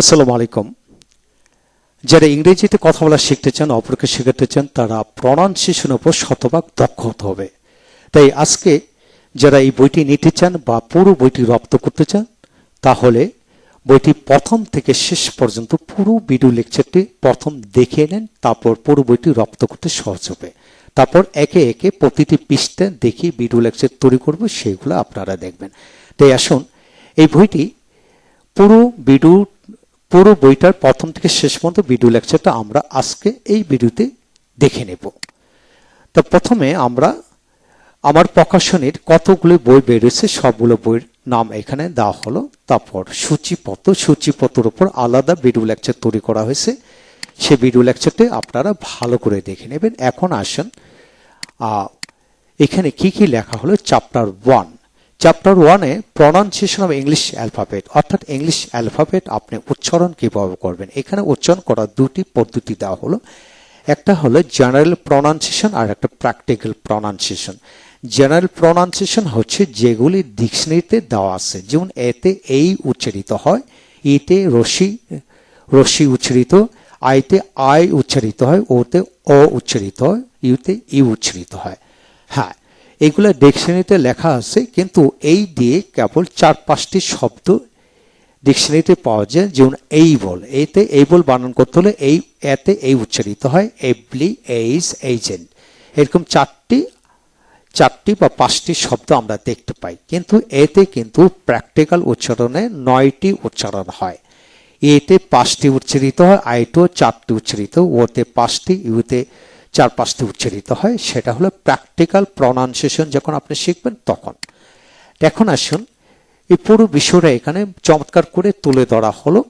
আসসালামু আলাইকুম। যারা ইংরেজিতে কথা বলা শিখতে চান, অপরকে শেখাতে চান, তারা প্রনাউন্সিয়েশনের উপর শতভাগ দক্ষ হতে হবে। তাই আজকে যারা এই বইটি নিতে চান বা পুরো বইটি রপ্ত করতে চান, তাহলে বইটি প্রথম থেকে শেষ পর্যন্ত পুরো ভিডিও লেকচারটি প্রথম দেখে নেন, তারপর পুরো বইটি রপ্ত করতে সহজ হবে। তারপর একে একে প্রতিটি পৃষ্ঠা দেখি ভিডিও লেকচার তৈরি করব, সেগুলো আপনারা দেখবেন। তাই আসুন, এই বইটি পুরো ভিডিও পুরো বইটার প্রথম থেকে শেষ পর্যন্ত ভিডিও লেকচারটা আমরা আজকে এই ভিডিওতে দেখে নেব। তো প্রথমে আমরা আমার প্রকাশনীর কতগুলো বই বেরিয়েছে, সবগুলো বইয়ের নাম এখানে দেওয়া হলো। তারপর সূচিপত্র, সূচিপত্রের উপর আলাদা ভিডিও লেকচার তৈরি করা হয়েছে। সে ভিডিও লেকচারটি আপনারা ভালো করে দেখে নেবেন। এখন আসেন এখানে কি কি লেখা হলো? চ্যাপ্টার ওয়ান চ্যাপ্টার ওয়ানে প্রনাউন্সিয়েশন অফ ইংলিশ অ্যালফাবেট অর্থাৎ ইংলিশ অ্যালফাবেট আপনি উচ্চারণ কীভাবে করবেন? এখানে উচ্চারণ করার দুটি পদ্ধতি দেওয়া হলো। একটা হলো জেনারেল প্রনাউন্সিয়েশন আর একটা প্র্যাকটিক্যাল প্রনাউন্সিয়েশন জেনারেল প্রনাউন্সিয়েশন হচ্ছে যেগুলি ডিকশনারিতে দেওয়া আছে। যেমন এতে এই উচ্চারিত হয়, ইতে রশি রশি উচ্চারিত, আইতে আই উচ্চারিত হয়, ওতে অ উচ্চারিত হয়, ইউতে ই উচ্চারিত হয়। হ্যাঁ এগুলো ডিকশনারিতে লেখা আছে, কিন্তু এই দিয়ে কেবল চার পাঁচটি শব্দ ডিকশনারিতে পাওয়া যায়, যেমন এই বল। এতে এই বল বানান করতে হলে এই, এতে এই উচ্চারিত হয়, এবলি, এইজ এইজেন্ট এরকম চারটি চারটি বা পাঁচটি শব্দ আমরা দেখতে পাই। কিন্তু এতে কিন্তু প্র্যাকটিক্যাল উচ্চারণে নয়টি উচ্চারণ হয়। এতে পাঁচটি উচ্চারিত হয় আইটো চারটি উচ্চারিত, ওতে পাঁচটি, ইউতে চার পাঁচটি উচ্চারিত হয়, সেটা হলো প্র্যাকটিক্যাল প্রনাউন্সিয়েশন যখন আপনি শিখবেন তখন। এখন আসুন, এই পুরো বিষয়টা এখানে চমৎকার করে তুলে ধরা হলো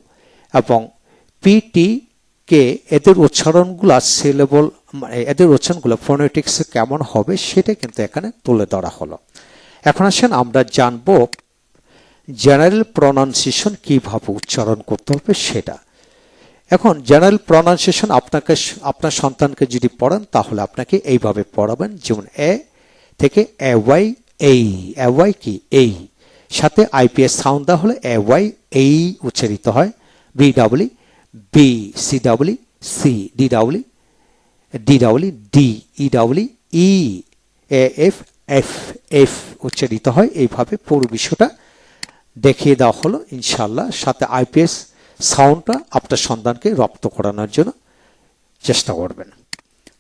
এবং পিটি কে এদের উচ্চারণগুলো সিলেবল মানে এদের উচ্চারণগুলো ফোনেটিক্স কেমন হবে সেটা কিন্তু এখানে তুলে ধরা হলো। এখন আসেন, আমরা জানব জেনারেল প্রনাউন্সিয়েশন কীভাবে উচ্চারণ করতে হবে সেটা। এখন জেনারেল প্রনাউন্সিয়েশন আপনাকে, আপনার সন্তানকে যদি পড়ান, তাহলে আপনাকে এইভাবে পড়াবেন, যেমন এ থেকে এ ওয়াই এই, এ ওয়াই কি এই। সাথে আইপিএস সাউন্ড দেওয়া হলে এ ওয়াই এই উচ্চারিত হয় B double B C double C D double D double D E double E A F F F উচ্চারিত হয়। এইভাবে পুরো বিষয়টা দেখিয়ে দেওয়া হলো ইনশাল্লাহ সাথে আইপিএস সাউন্ডটা আপনার সন্তানকে রপ্ত করানোর জন্য চেষ্টা করবেন।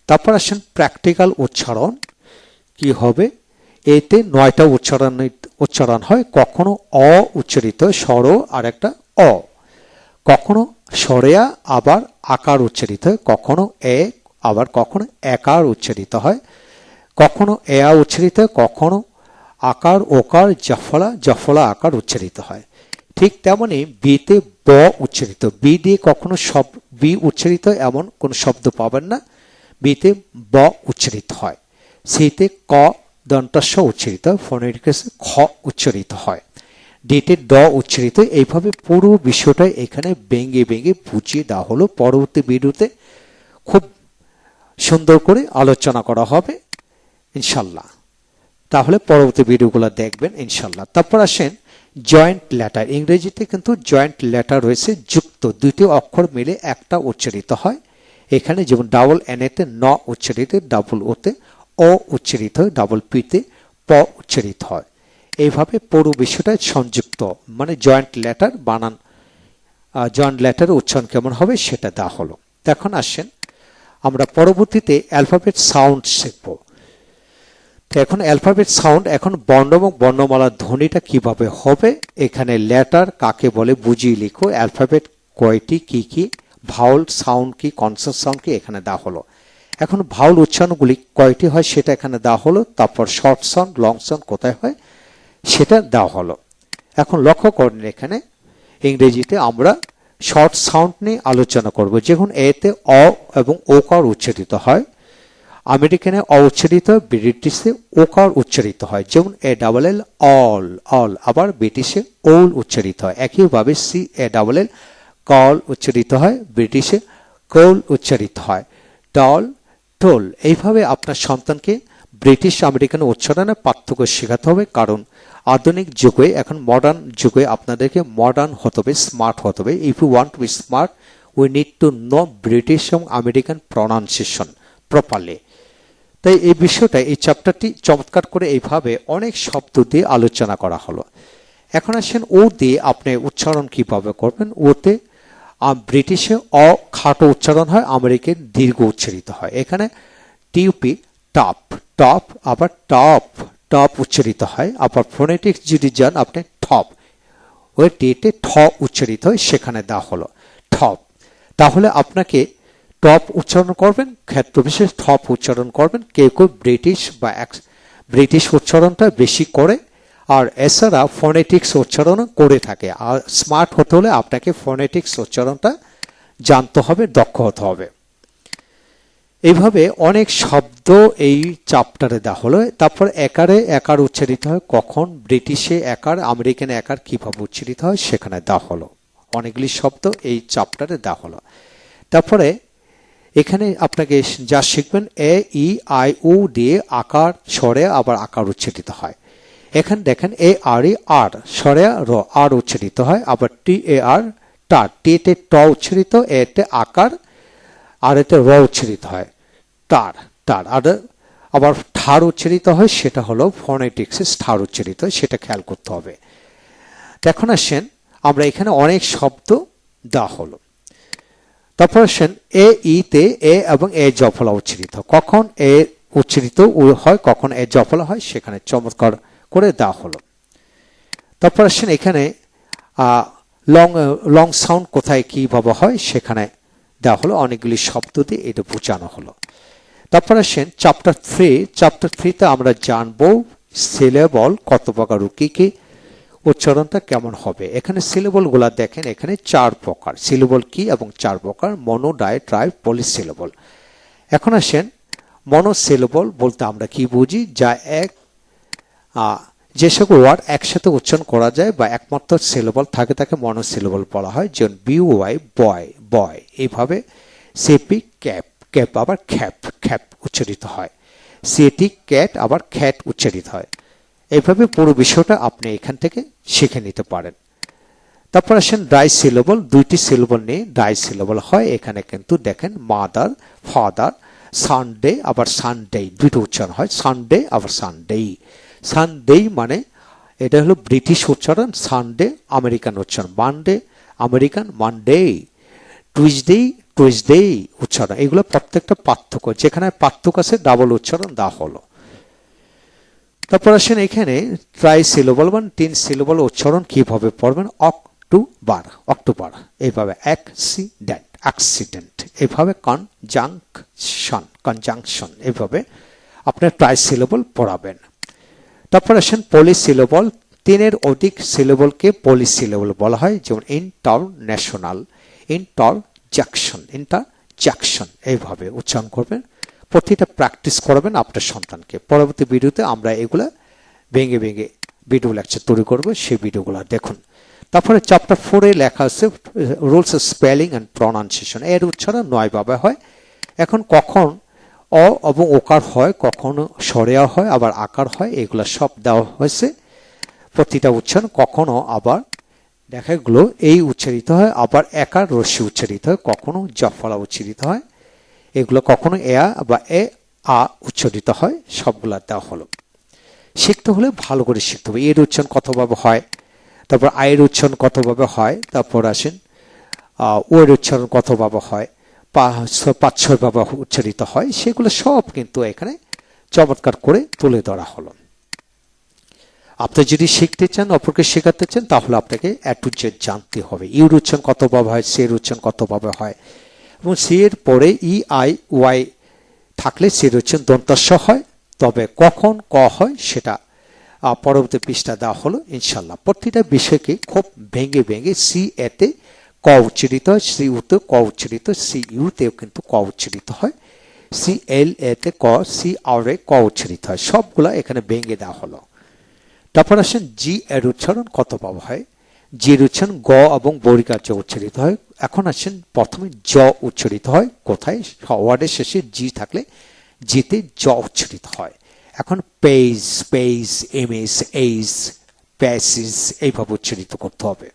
তারপর আসেন প্র্যাকটিক্যাল উচ্চারণ। কি হবে? এতে নয়টা উচ্চারণ উচ্চারণ হয়। কখনো অ উচ্চারিত স্বর আর একটা অ। কখনো স্বরেয়া, আবার আকার উচ্চারিত হয়। কখনো এ, আবার কখনো একার উচ্চারিত হয়। কখনো এয়া উচ্চারিত হয়, কখনো আকার, ওকার, জফলা জফলা, আকার উচ্চারিত হয়। ঠিক তেমনি বিতে ব উচ্চারিত। বি দিয়ে কখনো সব, বি উচ্চারিত এমন কোন শব্দ পাবেন না। বিতে ব উচ্চারিত হয়। সিতে ক দন্তস্ব উচ্চারিত হয় খ উচ্চারিত হয়। ডিতে ড উচ্চারিত, এইভাবে পুরো বিষয়টা এখানে ভেঙে ভেঙে বুঝিয়ে দেওয়া হলো। পরবর্তী ভিডিওতে খুব সুন্দর করে আলোচনা করা হবে, ইনশাল্লাহ। তাহলে পরবর্তী ভিডিওগুলো দেখবেন, ইনশাল্লাহ। তারপর আসেন জয়েন্ট লেটার ইংরেজিতে কিন্তু জয়েন্ট লেটার রয়েছে, যুক্ত। দুইটি অক্ষর মিলে একটা উচ্চারিত হয়। এখানে যেমন ডাবল এন এতে ন উচ্চারিত ডাবল ওতে অ উচ্চারিত হয় ডাবল পিতে প উচ্চারিত হয়। এইভাবে পুরো বিষয়টা সংযুক্ত। মানে জয়েন্ট লেটার বানান জয়েন্ট লেটার উচ্চারণ কেমন হবে সেটা দেওয়া হলো। এখন আসেন, আমরা পরবর্তীতে অ্যালফাবেট সাউন্ড শিখব। তো এখন অ্যালফাবেট সাউন্ড এখন বর্ণ এবং বর্ণমালার ধ্বনিটা কীভাবে হবে? এখানে লেটার কাকে বলে বুঝিয়ে লিখো। অ্যালফাবেট কয়টি, কি কি? ভাউল সাউন্ড কি কনসার্ট সাউন্ড কি? এখানে দেওয়া হলো। এখন ভাউল উচ্চারণগুলি কয়টি হয় সেটা এখানে দেওয়া হলো। তারপর শর্ট সাউন্ড লং সাউন্ড কোথায় হয়? সেটা দেওয়া হলো। এখন লক্ষ্য করেন এখানে। ইংরেজিতে আমরা শর্ট সাউন্ড নিয়ে আলোচনা করব। যেমন এতে অ এবং ওকার উচ্চারিত হয়। আমেরিকানে অ উচ্চারিত হয় ব্রিটিশে ওকার উচ্চারিত হয়, যেমন A double L, all all. আবার ব্রিটিশে ওল উচ্চারিত হয়, একইভাবে C, A double L, call উচ্চারিত হয়, ব্রিটিশে কৌল উচ্চারিত হয়, টল, টোল। এইভাবে আপনার সন্তানকে ব্রিটিশ আমেরিকান উচ্চারণে পার্থক্য শেখাতে হবে, কারণ আধুনিক যুগে, এখন মডার্ন যুগে আপনাদেরকে মডার্ন হতে হবে স্মার্ট হতে হবে। If you want to be smart we need to know British এবং আমেরিকান প্রনাউন্সিয়েশন প্রপারলি তাই এই বিষয়টা এই চ্যাপ্টারটি চমৎকার করে এইভাবে অনেক শব্দ দিয়ে আলোচনা করা হলো। এখন আসেন ও দিয়ে আপনি উচ্চারণ কীভাবে করবেন? ওতে ব্রিটিশে অ খাটো উচ্চারণ হয় আমেরিকান দীর্ঘ উচ্চারিত হয়। এখানে টিউপি, টপ টপ, আবার টপ টপ উচ্চারিত হয়। আবার ফোনেটিক্স যদি যান, আপনি ঠপ। ওই টেটে ঠ উচ্চারিত হয়, সেখানে দেওয়া হলো। ঠপ। তাহলে আপনাকে টপ উচ্চারণ করবেন, ক্ষেত্র বিশেষ টপ উচ্চারণ করবেন, কেউ কেউ ব্রিটিশ বা ব্রিটিশ উচ্চারণটা বেশি করে, আর এছাড়া ফোনেটিক্স উচ্চারণ করে থাকে। আর স্মার্ট হতে হলে আপনাকে ফোনেটিক্স উচ্চারণটা জানতে হবে, দক্ষ হতে হবে। এইভাবে অনেক শব্দ এই চাপ্টারে দেওয়া হলো। তারপর একারে একার উচ্চারিত হয়, কখন ব্রিটিশে একার আমেরিকান একার কীভাবে উচ্চারিত হয়, সেখানে দেওয়া হলো। অনেকগুলি শব্দ এই চাপ্টারে দেওয়া হলো। তারপরে এখানে আপনাকে যা শিখবেন, এ, ই, আই, উ দিয়ে আকার, স্বরে আবার আকার উচ্চারিত হয়। এখানে দেখেন, এ, আর, ই, আর, স্বরে র, আর উচ্চারিত হয়, আবার টি, এ, আর টার টিতে ট উচ্চারিত এ এতে আকার, আর এতে র উচ্চারিত হয়। তার তার, আর আবার ঠার উচ্চারিত হয়, সেটা হলো ফোনেটিক্সে ঠার উচ্চারিত হয়, সেটা খেয়াল করতে হবে। এখন আসেন, আমরা এখানে অনেক শব্দ দেওয়া হলো। তারপর আসেন এ ইতে এ এবং এ জফলা উচ্চারিত। কখন এ উচ্চারিত হয়, কখন এ জফলা হয়, সেখানে চমৎকার করে দেওয়া হলো। তারপর আসেন এখানে লং লং সাউন্ড কোথায়, কীভাবে হয়, সেখানে দেওয়া হলো, অনেকগুলি শব্দ দিয়ে এটা বোঝানো হলো। তারপর আসেন চ্যাপ্টার থ্রি চ্যাপ্টার থ্রিতে আমরা জানব সিলেবল কত প্রকার কি কি উচ্চারণটা কেমন হবে? এখানে সিলেবলগুলা দেখেন, এখানে চার প্রকার। সিলেবল কি এবং চার প্রকার? মনো ডাই ট্রাই সিলেবল এখন আসেন মনো সিলেবল বলতে আমরা কি বুঝি? যা এক যে সকল ওয়ার্ড একসাথে উচ্চারণ করা যায় বা একমাত্র সিলেবল থাকে তাকে মনো সিলেবল বলা হয়, যেমন বি ওয়াই বয় বয় এইভাবে সেপি ক্যাপ ক্যাপ আবার খ্যাপ খ্যাপ উচ্চারিত হয়। সিএটি ক্যাট আবার খ্যাট উচ্চারিত হয়। এইভাবে পুরো বিষয়টা আপনি এখান থেকে শিখে নিতে পারেন। তারপর আসেন ডাই সিলেবল দুইটি সিলেবল নিয়ে ডাই সিলেবল হয়। এখানে কিন্তু দেখেন মাদার ফাদার সানডে আবার সানডে দুটো উচ্চারণ হয়। সানডে আবার সানডে সানডে মানে এটা হলো ব্রিটিশ উচ্চারণ সানডে আমেরিকান উচ্চারণ। Monday American Monday Tuesday Tuesday উচ্চারণ। এগুলো প্রত্যেকটা পার্থক্য। যেখানে পার্থক্য আছে ডাবল উচ্চারণ দেওয়া হলো। তারপর আসেন এখানে ট্রাই সিলোবল মানে তিন সিলোবল উচ্চারণ কীভাবে পড়বেন? অক্টোবার অক্টোবর এইভাবে অ্যাক্সিডেন্ট অ্যাক্সিডেন্ট এইভাবে কনজাংশন কনজাংশন এইভাবে আপনার ট্রাই সিলোবল পড়াবেন। তারপর আসেন পলিসিলেবল তিনের অধিক সিলেবলকে পলিসিলেবল বলা হয়, যেমন ইন্টারন্যাশনাল ইন্টারজাকশন ইন্টারজাকশন এইভাবে উচ্চারণ করবেন। প্রতিটা প্র্যাকটিস করাবেন আপনার সন্তানকে। পরবর্তী ভিডিওতে আমরা এগুলা ভেঙে ভেঙে ভিডিও লেকচার তৈরি করব, সেই ভিডিওগুলো দেখুন। তারপরে চ্যাপ্টার ফোরে লেখা আছে rules of spelling and pronunciation এর উচ্চারণ নয়ভাবে হয়। এখন কখন অ এবং ওকার হয়, কখনো সরেয়া হয়, আবার আকার হয়, এগুলো সব দেওয়া হয়েছে। প্রতিটা উচ্চারণ কখনো আবার দেখা গেলো, এই উচ্চারিত হয়, আবার একার রশ্মি উচ্চারিত হয়, কখনো জফলা উচ্চারিত হয়। এগুলো কখনো এ বা এ, আ উচ্চারিত হয়, সবগুলা দেওয়া হলো। শিখতে হলে ভালো করে শিখতে হবে। এর উচ্চারণ কতভাবে হয়, তারপর আয়ের উচ্চারণ কতভাবে হয়, তারপর আসেন ওয়ের উচ্চারণ কতভাবে হয় পাঁচ ছয় উচ্চারিত হয়, সেগুলো সব কিন্তু এখানে চমৎকার করে তুলে ধরা হলো। আপনি যদি শিখতে চান, অপরকে শেখাতে চান, তাহলে আপনাকে টু জেড জানতে হবে। ইউর উচ্চারণ কতভাবে হয়, সের উচ্চারণ কতভাবে হয় এবং সি এর পরে ই আই ওয়াই থাকলে সি রয়েছেন দন্তাস্য হয়। তবে কখন ক হয় সেটা পরবর্তী পৃষ্ঠা দেওয়া হলো ইনশাল্লাহ প্রতিটা বিষয়কে খুব ভেঙে ভেঙে সি এতে ক উচ্চারিত হয় সি উতে ক উচ্চারিত সি ইউতেও কিন্তু ক উচ্চারিত হয় সি এল এতে ক সি আর এ ক উচ্চারিত হয়। সবগুলা এখানে ভেঙে দেওয়া হলো। তারপর আসেন জি এর উচ্চারণ কত পাওয়া হয়? জির উচ্চারণ গ এবং বরিকার্য উচ্চারিত হয়। এখন আসেন প্রথমে জ উচ্চারিত হয়, কোথায়? ওয়ার্ডের শেষে জি থাকলে জিতে জ উচ্চারিত হয়। এখন পেজ পেজ এমএস এইস প্যাসিস এইভাবে উচ্চারিত করতে হবে।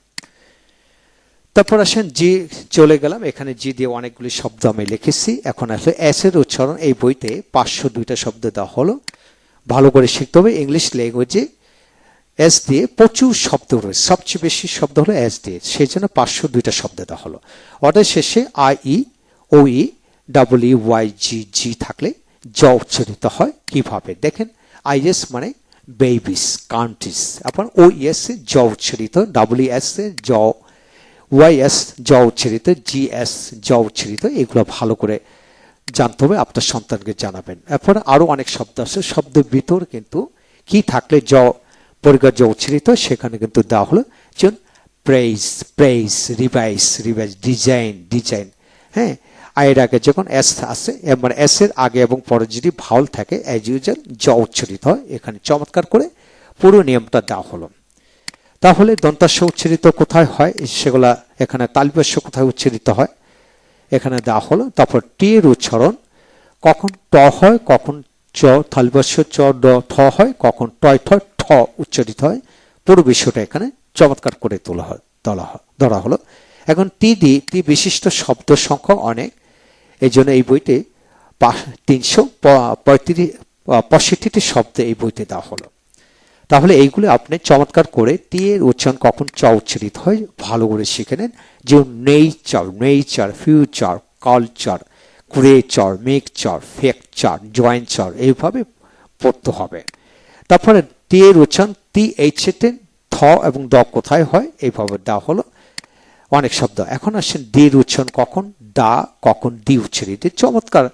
তারপর আসেন জি, চলে গেলাম। এখানে জি দিয়ে অনেকগুলি শব্দ আমি লিখেছি। এখন আসলে এস এর উচ্চারণ এই বইতে পাঁচশো দুইটা শব্দ দেওয়া হলো। ভালো করে শিখতে হবে। ইংলিশ ল্যাঙ্গুয়েজে এস দিয়ে প্রচুর শব্দ রয়েছে। সবচেয়ে বেশি শব্দ হলো এস দিয়ে। সেই জন্য পাঁচশো দুইটা শব্দ দেওয়া হলো। অর্ডার শেষে I E O E double Y G G থাকলে জ উচ্চারিত হয় কীভাবে? দেখেন আইএস মানে বেবিস কান্ট্রিজ আপনার ও এস এ জ উচ্চারিত ডাবল এস এ জ ওয়াই এস জ উচ্চারিত জি এস জ উচ্চারিত, এগুলো ভালো করে জানতে হবে। আপনার সন্তানকে জানাবেন। এরপর আরও অনেক শব্দ আছে। শব্দের ভিতর কিন্তু কি থাকলে জ পরিবার জ উচ্চারিত, সেখানে কিন্তু দেওয়া হলো যেমন press praise revise revise design design হ্যাঁ এর আগে যখন এস আসে মানে এস এর আগে এবং পরে যদি ভাউল থাকে অ্যাজ ইউজাল জ উচ্চারিত হয়, এখানে চমৎকার করে পুরো নিয়মটা দেওয়া হলো। তাহলে দন্তাস্য উচ্চারিত কোথায় হয়? সেগুলা এখানে তালিবাস্য কোথায় উচ্চারিত হয়? এখানে দেওয়া হলো। তারপর টি এর উচ্চারণ, কখন ট হয়, কখন চ তালিবাস্য চ, ড ঠ হয়, কখন টয় ঠ উচ্চারিত হয়, পুরো বিষয়টা এখানে চমৎকার করে তোলা হয় ধরা ধরা হলো। এখন টি দি টি বিশিষ্ট শব্দ সংখ্যা অনেক এই জন্য এই বইতে তিনশো পঁয়ত্রিশ পঁয়ষট্টিটি শব্দ এই বইতে দেওয়া হলো। তাহলে এইগুলো আপনি চমৎকার করে টি এর উচ্চারণ কখন চ উচ্চারিত হয়, ভালো করে শিখে নেন। যে nature nature, future, culture creature mixture fixture juncture, এইভাবে পড়তে হবে। তারপরে টি এর উচ্চারণ টি এইচ এতে থ এবং ড কোথায় হয়? এইভাবে দেওয়া হলো। অনেক শব্দ। এখন আসেন ডির উচ্চারণ কখন? ডা কখন? ডি উচ্চারিত চমৎকার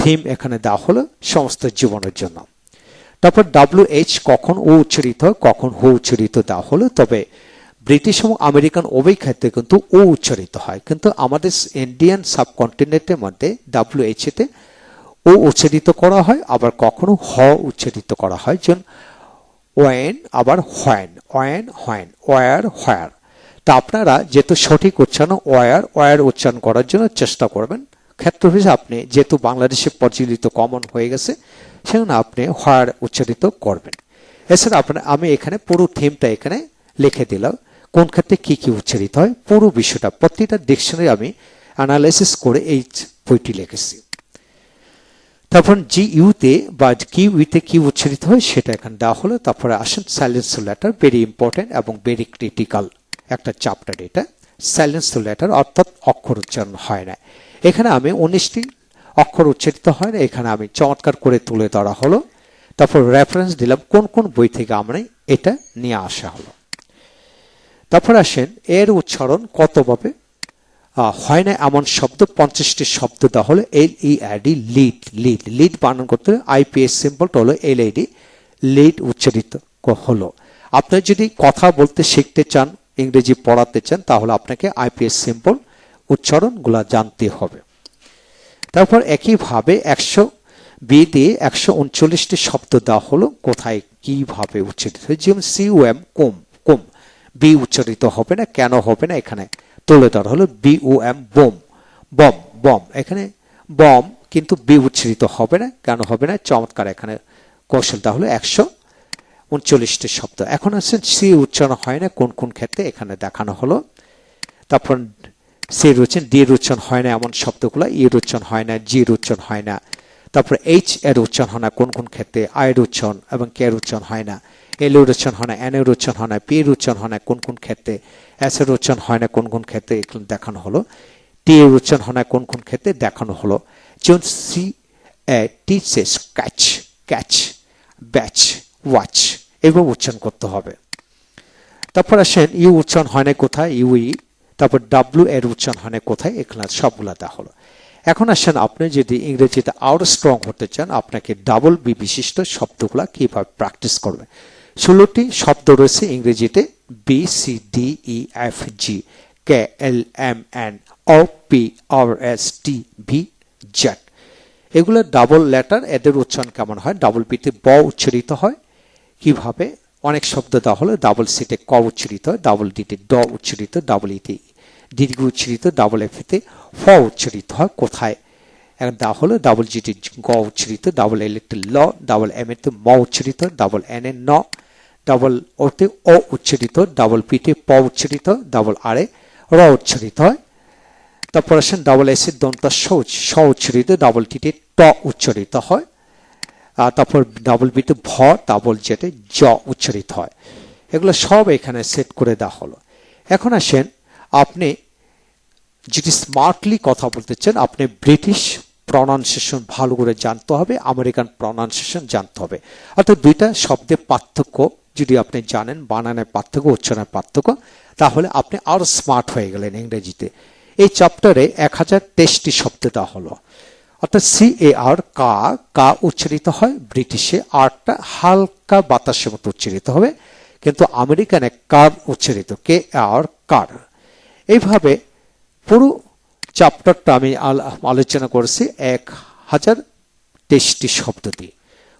থিম এখানে দেওয়া হলো সমস্ত জীবনের জন্য। তারপর ডাব্লিউ এইচ কখন ও উচ্চারিত হয়? কখন হো উচ্চারিত দেওয়া হলো। তবে ব্রিটিশ এবং আমেরিকান উভয় ক্ষেত্রে কিন্তু ও উচ্চারিত হয়। কিন্তু আমাদের ইন্ডিয়ান সাবকন্টিনেন্টের মধ্যে ডাব্লিউ এইচ এতে ও উচ্চারিত করা হয়, আবার কখনো হ উচ্চারিত করা হয়। যেমন ওয়েন, আবার when, when, when, where, where. তা আপনারা যেহেতু সঠিক উচ্চারণ, ওয়ার ওয়ার উচ্চারণ করার জন্য চেষ্টা করবেন। ক্ষেত্র হিসেবে আপনি যেহেতু বাংলাদেশে প্রচলিত কমন হয়ে গেছে সেখানে আপনি হোয়ার উচ্চারিত করবেন। এছাড়া আপনার, আমি এখানে পুরো থিমটা এখানে লিখে দিলাম। কোন ক্ষেত্রে কী কী উচ্চারিত হয়, পুরো বিষয়টা, প্রতিটা ডিকশনারি আমি অ্যানালাইসিস করে এই বইটি লিখেছি। তারপর জি ইউতে বা কিউ ইউতে কি উচ্চারিত হয় সেটা এখানে দেওয়া হলো। তারপরে আসেন সাইলেন্স লেটার ভেরি ইম্পর্টেন্ট এবং ভেরি ক্রিটিক্যাল একটা চ্যাপ্টার এটা। সাইলেন্স লেটার অর্থাৎ অক্ষর উচ্চারণ হয় না। এখানে আমি উনিশটি অক্ষর উচ্চারিত হয় না, এখানে আমি চমৎকার করে তুলে ধরা হলো। তারপর রেফারেন্স দিলাম, কোন কোন বই থেকে আমরা এটা নিয়ে আসা হলো। তারপর আসেন, এর উচ্চারণ কতভাবে? হয় না এমন শব্দ, পঞ্চাশটি শব্দ দেওয়া হলো L E I D lead lead lead বানান করতে হলে আইপিএস সিম্বলটা হলো এল আইডি লিড উচ্চারিত হলো। আপনি যদি কথা বলতে শিখতে চান, ইংরেজি পড়াতে চান, তাহলে আপনাকে আইপিএস সিম্বল উচ্চারণগুলো জানতে হবে। তারপর একইভাবে একশো বি দিয়ে একশো উনচল্লিশটি শব্দ দেওয়া হলো, কোথায় কীভাবে উচ্চারিত হয় যেমন C M comb comb. B উচ্চারিত হবে না, কেন হবে না, এখানে তুলে ধরা হলো B O M bomb. Bomb bomb. এখানে বম কিন্তু বি উচ্চারিত হবে না, কেন হবে না? চমৎকার এখানে কৌশলটা হলো একশো উনচল্লিশটি শব্দ। এখন আসছেন সি উচ্চারণ হয় না, কোন কোন ক্ষেত্রে এখানে দেখানো হলো। তারপর সি উচ্চারণ, ডি উচ্চারণ হয় না এমন শব্দগুলো ইর উচ্চারণ হয় না, জি এর উচ্চারণ হয় না। তারপর এইচ এর উচ্চারণ হয় না, কোন কোন ক্ষেত্রে, আই এর উচ্চারণ এবং কে এর উচ্চারণ হয় না। এল এর উচ্চারণ হয় না এন এর উচ্চারণ হয় না পি এর উচ্চারণ হয় না, কোন কোন ক্ষেত্রে এর উচ্চারণ হয় না, কোন কোন ক্ষেত্রে এগুলো দেখানো হলো টি এর উচ্চারণ হয় না, কোন কোন ক্ষেত্রে দেখানো হলো। যেমন C T teaches catch catch batch watch এগুলো উচ্চারণ করতে হবে। তারপর আসেন, ইউ উচ্চারণ হয় না কোথায় ইউই তারপর ডাব্লু এর উচ্চারণ হয় না কোথায় এখানে সবগুলো দেওয়া হলো। এখন আসেন, আপনি যদি ইংরেজিতে আরও স্ট্রং হতে চান, আপনাকে ডাবল বি বিশিষ্ট শব্দগুলো কীভাবে প্র্যাকটিস করবেন? ষোলোটি শব্দ রয়েছে ইংরেজিতে B C D E F G K L M N O P R S T V Z এগুলো ডাবল লেটার এদের উচ্চারণ কেমন হয়? ডাবল বিতে ব উচ্চারিত হয়। কীভাবে? অনেক শব্দ দেওয়া হলো ডাবল সিতে ক উচ্চারিত হয় ডাবল ডিতে ড উচ্চারিত ডাবল ইতে দীর্ঘ উচ্চারিত ডাবল এফেতে ফ উচ্চারিত হয়, কোথায়? এখন দা হলো ডাবল জিটি গ উচ্চারিত ডাবল এল এতে ল ডাবল এম এতে ম উচ্চারিত ডাবল এন এ ন ডাবল ওতে অ উচ্চারিত ডাবল পিতে প উচ্চারিত ডাবল আরে র উচ্চারিত হয়। তারপর আসেন ডাবল এস দন্ত উচ্চ- স উচ্চারিত ডাবল টিতে ট উচ্চারিত হয়। আর তারপর ডাবল বিতে ভ ডাবল জেতে জ উচ্চারিত হয়। এগুলো সব এখানে সেট করে দেওয়া হলো। এখন আসেন আপনি যদি স্মার্টলি কথা বলতে চান, আপনি ব্রিটিশ প্রনাউন্সিয়েশন ভালো করে জানতে হবে আমেরিকান প্রনাউন্সিয়েশন জানতে হবে। অর্থাৎ দুইটা শব্দের পার্থক্য যদি আপনি জানেন বানানের পার্থক্য, উচ্চারণের পার্থক্য, তাহলে আপনি আরও স্মার্ট হয়ে গেলেন ইংরেজিতে। এই চ্যাপ্টারে এক হাজার তেইশটি শব্দ দেওয়া হলো। অর্থাৎ সি এ আর কা কা উচ্চারিত হয়, ব্রিটিশে আরটা হালকা বাতাসের মতো উচ্চারিত হবে, কিন্তু আমেরিকানে কার উচ্চারিত, কে আর, কার। এইভাবে পুরো চ্যাপ্টারটা আমি আল- আলোচনা করেছি, এক হাজার তেইশটি শব্দ দিয়ে।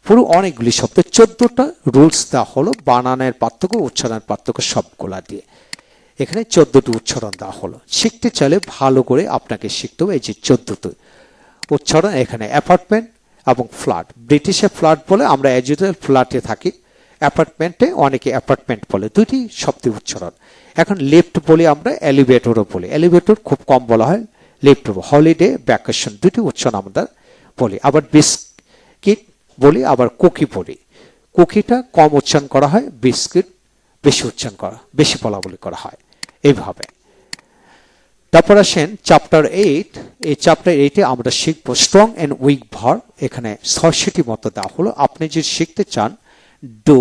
পুরো অনেকগুলি শব্দ, চোদ্দটা রুলস দেওয়া হলো, বানানের পার্থক্য, উচ্চারণের পার্থক্য সবগুলা দিয়ে। এখানে চোদ্দটি উচ্চারণ দেওয়া হলো। শিখতে চাইলে ভালো করে আপনাকে শিখতে হবে এই যে চোদ্দটি উচ্চারণ। এখানে অ্যাপার্টমেন্ট এবং ফ্ল্যাট। ব্রিটিশে ফ্ল্যাট বলে আমরা অ্যাজুটাল ফ্ল্যাটে থাকি। অ্যাপার্টমেন্টে অনেকে অ্যাপার্টমেন্ট বলে। দুটি শব্দের উচ্চারণ। এখন লিফট বলি আমরা, এলিভেটরও বলি। এলিভেটর খুব কম বলা হয়। লিফট, হলিডে, ভ্যাকেশন দুটি উচ্চারণ আমরা বলি। আবার বিস্কিট বলি, আবার কুকি বলি। কুকিটা কম উচ্চারণ করা হয়, বিস্কিট বেশি উচ্চারণ করা, বেশি বলা বলি করা হয়। এইভাবে। তারপর আসেন চ্যাপ্টার এইট এই চ্যাপ্টার এইটে আমরা শিখব স্ট্রং অ্যান্ড উইক ভার এখানে ছয়শটি মতো দেওয়া হলো। আপনি যদি শিখতে চান do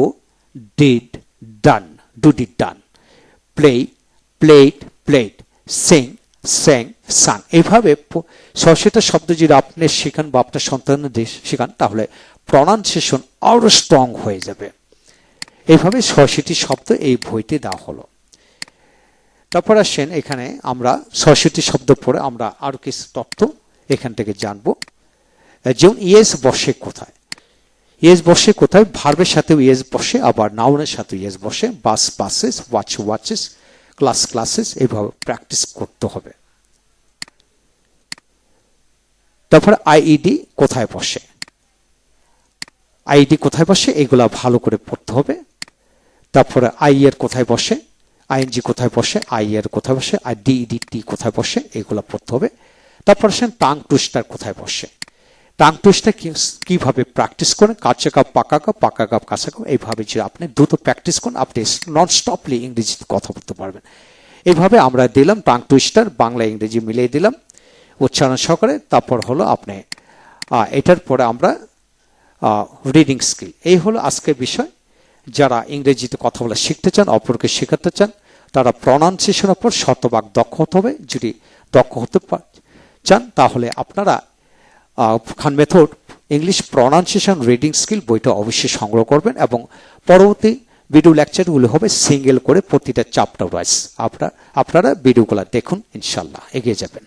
did done do did done play plate plate sing sang sung এইভাবে ছয়শটা শব্দ যদি আপনি শেখান বা আপনার সন্তানদের শেখান, তাহলে প্রনাউন্সিয়েশন আরও স্ট্রং হয়ে যাবে। এইভাবে ছয়শটি শব্দ এই বইতে দেওয়া হলো। তারপর আসেন এখানে আমরা সরস্বতী শব্দ পড়ে আমরা আরও কিছু তথ্য এখান থেকে জানব। যেমন ইয়েস বসে কোথায়? ইয়েস বসে কোথায়? ভার্বের সাথেও ইয়েস বসে, আবার নাউনের সাথে ইয়েস বসে। Bus, buses, watch, watches, class, classes, এইভাবে প্র্যাকটিস করতে হবে। তারপর আইইডি কোথায় বসে? আইডি কোথায় বসে, এগুলা ভালো করে পড়তে হবে। তারপরে আই এর কোথায় বসে, আইএনজি কোথায় বসে, আই এর কোথায় বসে, আর ডিইডি টি কোথায় বসে, এগুলো পড়তে হবে। তারপর আসেন টাং টুইস্টার কোথায় বসে। টাং টুইস্টার কীভাবে প্র্যাকটিস করেন, কাঁচা কাপ, পাকা কাপ পাকা কাপ, কাঁচা কাপ, এইভাবে যে আপনি দ্রুত প্র্যাকটিস করেন, আপনি নন স্টপলি ইংরেজিতে কথা বলতে পারবেন। এইভাবে আমরা দিলাম টাং টুইস্টার, বাংলা, ইংরেজি মিলিয়ে দিলাম, উচ্চারণ সহকারে। তারপর হলো আপনি এটার পরে আমরা রিডিং স্কিল এই হলো আজকের বিষয়। যারা ইংরেজিতে কথা বলা শিখতে চান, অপরকে শেখাতে চান, তারা প্রনাউন্সিয়েশনের উপর শতভাগ দক্ষ হতে হবে। যদি দক্ষ হতে চান, তাহলে আপনারা Khan method, English pronunciation reading skill বইটা অবশ্যই সংগ্রহ করবেন এবং পরবর্তী ভিডিও লেকচারগুলো হবে সিঙ্গেল করে প্রতিটা চ্যাপ্টার ওয়াইজ আপনারা আপনারা ভিডিওগুলো দেখুন ইনশাল্লাহ এগিয়ে যাবেন।